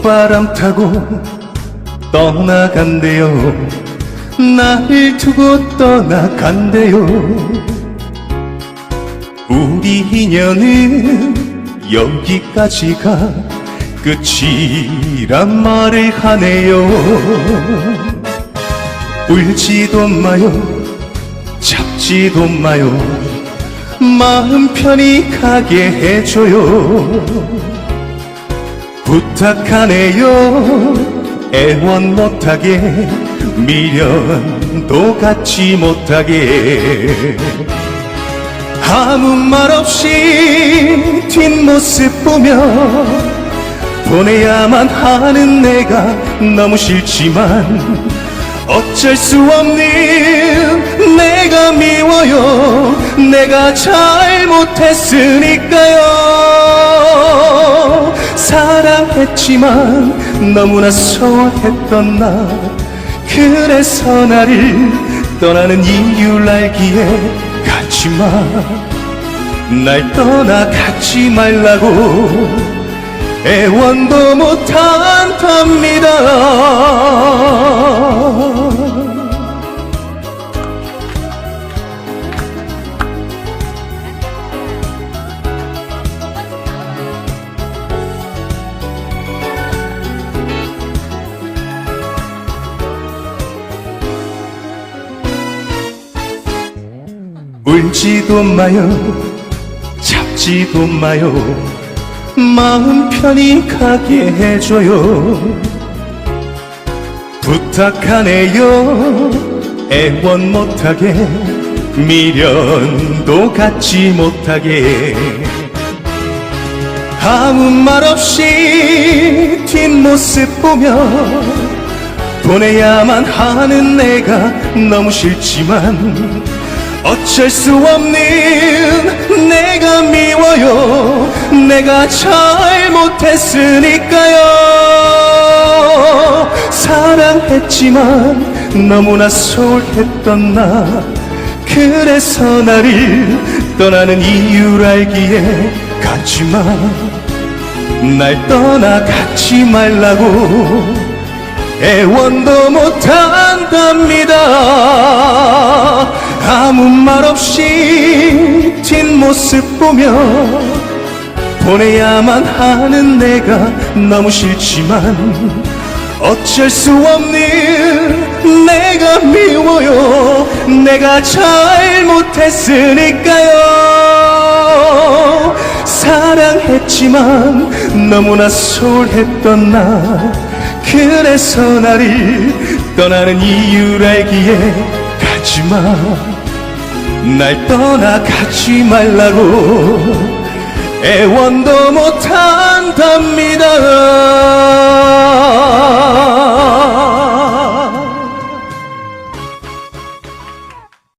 꽃바람 타고 떠나간대요. 날 두고 떠나간대요. 우리 인연은 여기까지가 끝이란 말을 하네요. 울지도 마요. 잡지도 마요. 마음 편히 가게 해줘요 부탁하네요. 애원 못하게 미련도 갖지 못하게. 아무 말 없이 뒷모습 보며 보내야만 하는 내가 너무 싫지만 어쩔 수 없는 내가 미워요. 내가 잘못했으니까요 했지만 너무나 소홀했던 나 그래서 나를 떠나는 이유를 알기에 가지마 날 떠나가지 말라고 애원도 못한답니다 울지도 마요 잡지도 마요. 마음 편히 가게 해줘요. 부탁하네요. 애원 못하게 미련도 갖지 못하게. 아무 말 없이 뒷모습 보며 보내야만 하는 내가 너무 싫지만 어쩔 수 없는 내가 미워요. 내가 잘못했으니까요. 사랑했지만 너무나 소홀했던 나. 그래서 나를 떠나는 이유를 알기에 가지마 날 떠나가지 말라고 애원도 못한답니다 아무 말 없이 뒷모습 보며 보내야만 하는 내가 너무 싫지만 어쩔 수 없는 내가 미워요. 내가 잘못했으니까요. 사랑했지만 너무나 소홀했던 나. 그래서 나를 떠나는 이유를 알기에 가지마. 날 떠나가지 말라고 애원도 못한답니다